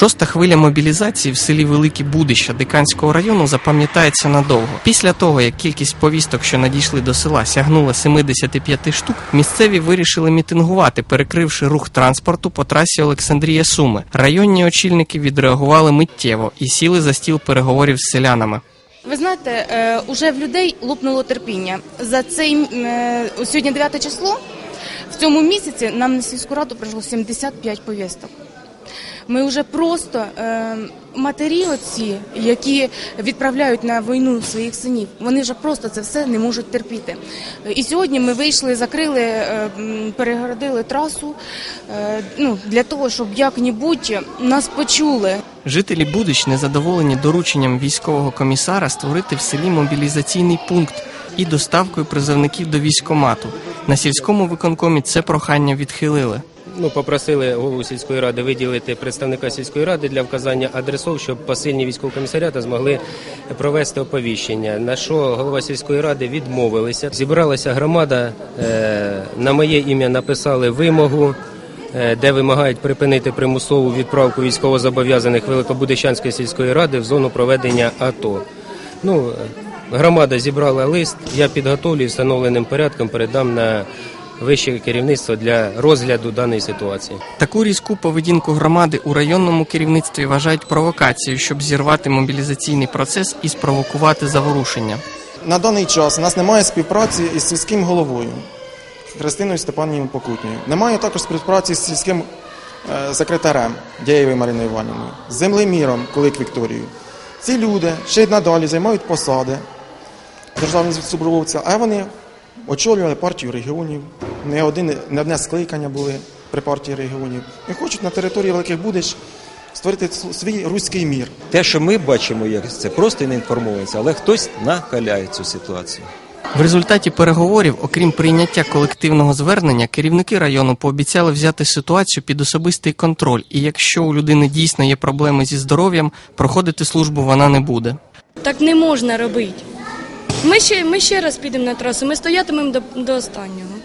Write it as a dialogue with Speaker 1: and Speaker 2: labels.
Speaker 1: Шоста хвиля мобілізації в селі Великі Будища Диканського району запам'ятається надовго. Після того, як кількість повісток, що надійшли до села, сягнула 75 штук, місцеві вирішили мітингувати, перекривши рух транспорту по трасі Олександрія Суми. Районні очільники відреагували миттєво і сіли за стіл переговорів з селянами.
Speaker 2: Ви знаєте, е, уже в людей лопнуло терпіння. За цей е, сьогодні 9 число. В цьому місяці нам на сільську раду прийшло 75 повісток. Ми вже просто е, матері, оці, які відправляють на війну своїх синів, вони вже просто це все не можуть терпіти. І сьогодні ми вийшли, закрили, е, перегородили трасу е, ну, для того, щоб як-небудь нас почули.
Speaker 1: Жителі Будич незадоволені дорученням військового комісара створити в селі мобілізаційний пункт і доставкою призовників до військомату. На сільському виконкомі це прохання відхилили.
Speaker 3: Ну, попросили голову сільської ради виділити представника сільської ради для вказання адресов, щоб посильні військового комісаріата змогли провести оповіщення. На що голова сільської ради відмовилися. Зібралася громада. е, На моє ім'я написали вимогу. е, Де вимагають припинити примусову відправку військовозобов'язаних Великобудищанської сільської ради в зону проведення АТО. Ну, е, громада зібрала лист. Я підготовлю і встановленим порядком передам на вище керівництво для розгляду даної ситуації.
Speaker 1: Таку різку поведінку громади у районному керівництві вважають провокацією, щоб зірвати мобілізаційний процес і спровокувати заворушення.
Speaker 4: На даний час у нас немає співпраці із сільським головою Христиною Степанівною Покутньою. Немає також співпраці з сільським е, секретарем Дєєвою Мариною Іванівною, з землеміром Кулик Вікторією. Ці люди ще й надалі займають посади державних службовців, а вони очолювали партію регіонів. Не, один, не одне скликання були при партії регіонів. І хочуть на території Великих Будищ створити свій руський мір.
Speaker 5: Те, що ми бачимо, як це просто не інформується, але хтось накаляє цю ситуацію.
Speaker 1: В результаті переговорів, окрім прийняття колективного звернення, керівники району пообіцяли взяти ситуацію під особистий контроль, і якщо у людини дійсно є проблеми зі здоров'ям, проходити службу вона не буде.
Speaker 6: Так не можна робити. Ми ще, ми ще раз підемо на трасу, ми стоятимемо до, до останнього.